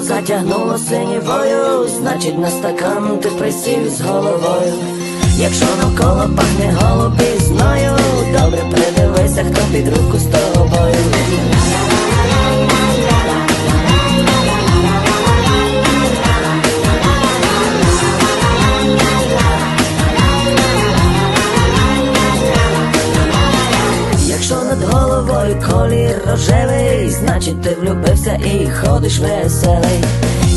Затягнуло синівою, значить на стакан ти присів з головою. Якщо навколо пахне голубізною, добре придивися, хто під руку з колір рожевий, значить ти влюбився і ходиш веселий.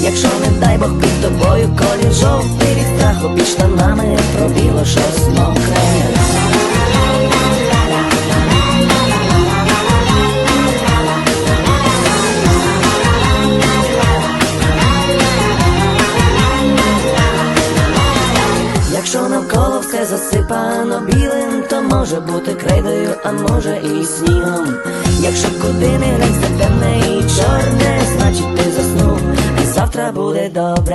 Якщо не дай Бог під тобою колір жовтий від страху під штанами пробіло щось Якщо навколо все засипано білим, то може бути крейдою, а може і снігом. Якщо куди не все темне і чорне, значить ти заснув, і завтра буде добре.